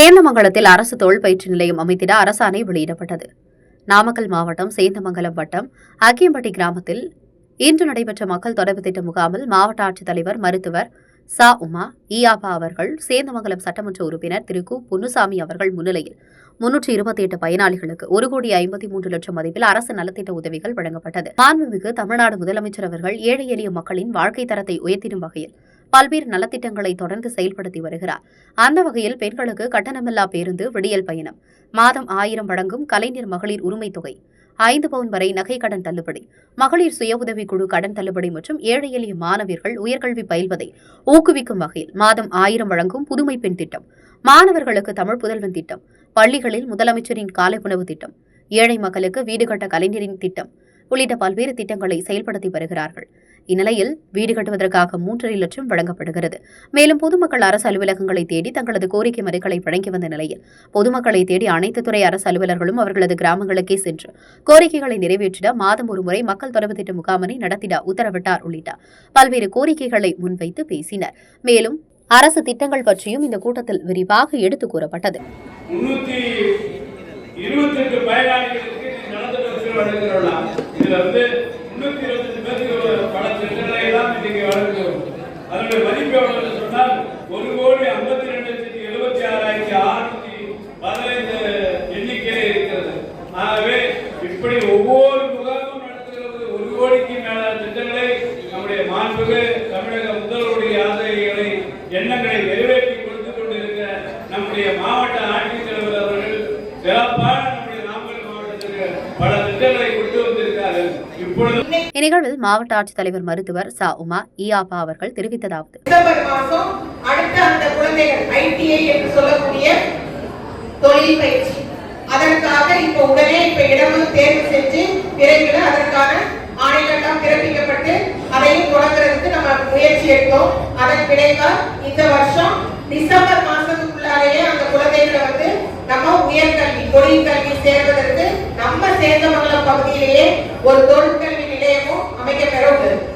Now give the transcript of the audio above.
சேந்தமங்கலத்தில் அரசு தொழில் பயிற்சி நிலையம் அமைத்திட அரசாணை வெளியிடப்பட்டது. நாமக்கல் மாவட்டம் சேந்தமங்கலம் வட்டம் அக்கியம்பட்டி கிராமத்தில் இன்று நடைபெற்ற மக்கள் தொடர்பு திட்ட முகாமில் மாவட்ட ஆட்சித்தலைவர் மருத்துவர் சா. உமா ஈயாபா அவர்கள் சேந்தமங்கலம் சட்டமன்ற உறுப்பினர் திரு. கு. பொன்னுசாமி அவர்கள் முன்னிலையில் முன்னூற்றி இருபத்தி எட்டு பயனாளிகளுக்கு ஒரு கோடி ஐம்பத்தி மூன்று லட்சம் மதிப்பில் அரசு நலத்திட்ட உதவிகள் வழங்கப்பட்டது. மாண்புமிகு தமிழ்நாடு முதலமைச்சர் அவர்கள் ஏழை எளிய மக்களின் வாழ்க்கை தரத்தை உயர்த்திடும் வகையில் பல்வேறு நலத்திட்டங்களை தொடர்ந்து செயல்படுத்தி வருகிறார். அந்த வகையில் பெண்களுக்கு கட்டணமில்லா பேருந்து விடியல் பயணம் மாதம் ஆயிரம் வழங்கும் கலைஞர் மகளிர் உரிமை தொகை ஐந்து பவுன் வரை நகை கடன் தள்ளுபடி மகளிர் சுய உதவிக்குழு கடன் தள்ளுபடி மற்றும் ஏழை எளிய மாணவியர்கள் உயர்கல்வி பயில்வதை ஊக்குவிக்கும் வகையில் மாதம் ஆயிரம் வழங்கும் புதுமை பெண் திட்டம் மாணவர்களுக்கு தமிழ் புதல்வன் திட்டம் பள்ளிகளில் முதலமைச்சரின் காலை உணவு திட்டம் ஏழை மக்களுக்கு வீடு கட்ட கலைஞரின் திட்டம் உள்ளிட்ட பல்வேறு திட்டங்களை செயல்படுத்தி வருகிறார்கள். இந்நிலையில் வீடு கட்டுவதற்காக மூன்றரை லட்சம் வழங்கப்படுகிறது. மேலும் பொதுமக்கள் அரசு அலுவலகங்களை தேடி தங்களது கோரிக்கை மனுக்களை வழங்கி வந்த நிலையில் பொதுமக்களை தேடி அனைத்து துறை அரசு அலுவலர்களும் அவர்களது கிராமங்களுக்கே சென்று கோரிக்கைகளை நிறைவேற்றிட மாதம் ஒரு முறை மக்கள் தொடர்பு திட்ட முகாமினை நடத்திட உத்தரவிட்டார் உள்ளிட்ட பல்வேறு கோரிக்கைகளை முன்வைத்து பேசினர். மேலும் அரசு திட்டங்கள் பற்றியும் இந்த கூட்டத்தில் விரிவாக எடுத்துக் கூறப்பட்டது. இருபத்தெட்டு பயனாளிகளுக்கு நலத்திட்டங்கள் வழங்குகிறோம் இதுல வந்து முன்னூத்தி இருபத்தெட்டு பேருக்கு இன்னைக்கு வழங்குகிறோம் அதனுடைய மதிப்பு எவ்வளவு சொன்னால் ஒரு கோடி ஐம்பத்தி ரெண்டு லட்சத்தி எழுபத்தி ஆறாயிரத்தி அறுநூத்தி பதினைந்து எண்ணிக்கையில இருக்கிறது. ஆகவே இப்படி ஒவ்வொரு முகாமும் நடத்துகிறது. ஒரு கோடிக்கு மேலான திட்டங்களை நம்முடைய மாண்புகள் தமிழக முதல்வர் இந்நிகழ்வில் மாவட்ட ஆட்சித்தலைவர் மருத்துவர் சா. உமா இஆபா அவர்கள் தெரிவித்ததாவது. தொழில் பயிற்சி. அதற்காக இப்ப உடனே இப்ப இடமும் தேர்வு செஞ்சு விரைவில் அதற்கான ஆணைகள்லாம் பிறப்பிக்கப்பட்டு அதையும் தொடங்குறதுக்கு நம்ம முயற்சி எடுத்தோம். அதன் விளைவா இந்த வருஷம் டிசம்பர் மாசத்துக்குள்ளாலேயே அந்த குழந்தைகளை வந்து நம்ம உயர்கல்வி தொழில் கல்வி சேர்வதற்கு நம்ம சேந்தமங்கலம் பகுதியிலேயே ஒரு தொழிற்கல்வி நிலையமும் அமைக்கப்பெற உள்ளது.